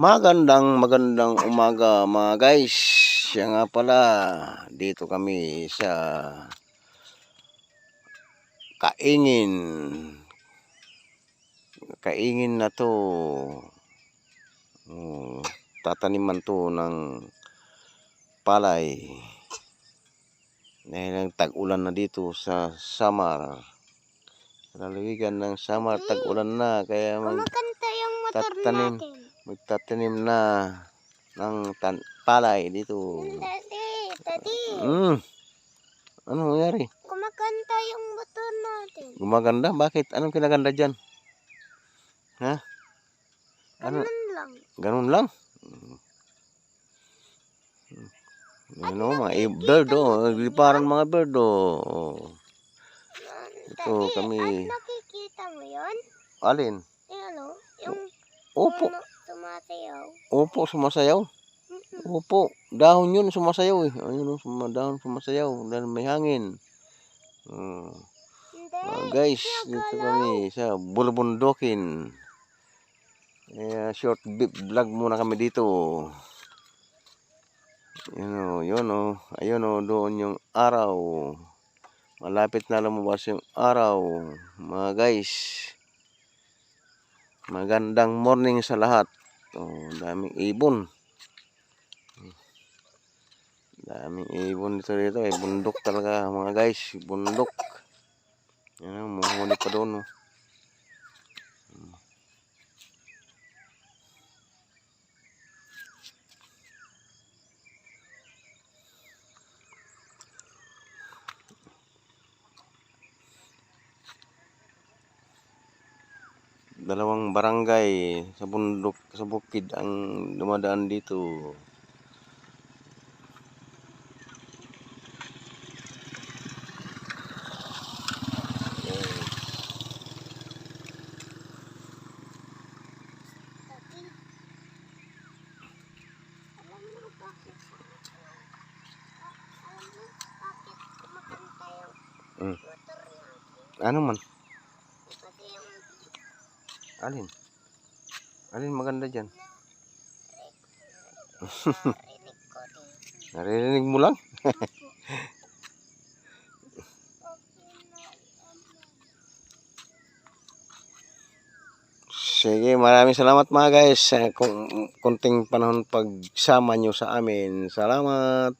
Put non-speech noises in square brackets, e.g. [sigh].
Magandang magandang umaga mga guys. Siya nga pala, dito kami sa Kaingin. Kaingin na to. Oh, tataniman to ng palay. Dahil ang tag-ulan na dito sa Samar. Sa lalawigan ng Samar, tag-ulan na. Kaya mag Kumakanta yung motor Tatanim. natin. Magtatanim na ng tan- palay dito. Daddy, daddy. Mm. Ano nangyari? Kumakanta yung motor natin. Gumaganda? Bakit? Anong kinaganda dyan? Ha? Ano? Ganun lang. Ganun lang? Mm. Ano, mga i- bird, oh. Liparan mga bird, oh. Ito, Daddy, kami- At nakikita mo yun? Alin? Yung ano? Yung Opo. puno sumasayaw. Opo, sumasayaw. Opo, dahon yun sumasayaw eh. Ayun, suma, dahon sumasayaw dahil may hangin. Hindi. Ah, guys, dito kami sa Bulubundokin. Eh, short vlog muna kami dito. Yun o, yun o. Ayun o, doon yung araw. Malapit na lumabas yung araw. Mga guys. Magandang morning sa lahat. Oh, daming ibon. Daming ibon dito dito. Eh, bundok talaga mga guys. Bundok. Yan o, muhuni pa doon o. dalawang barangay sa bundok sa bukid ang dumadaan dito. Daddy. Alam mo bakit? Ah, Alam mo bakit kumakanta yung Mm. motor natin? Ano man? Kasi yung Alin? Alin maganda dyan? [laughs] Naririnig mo lang? [laughs] Sige, maraming salamat mga guys. Eh, Kung kunting panahon pagsama nyo sa amin. Salamat.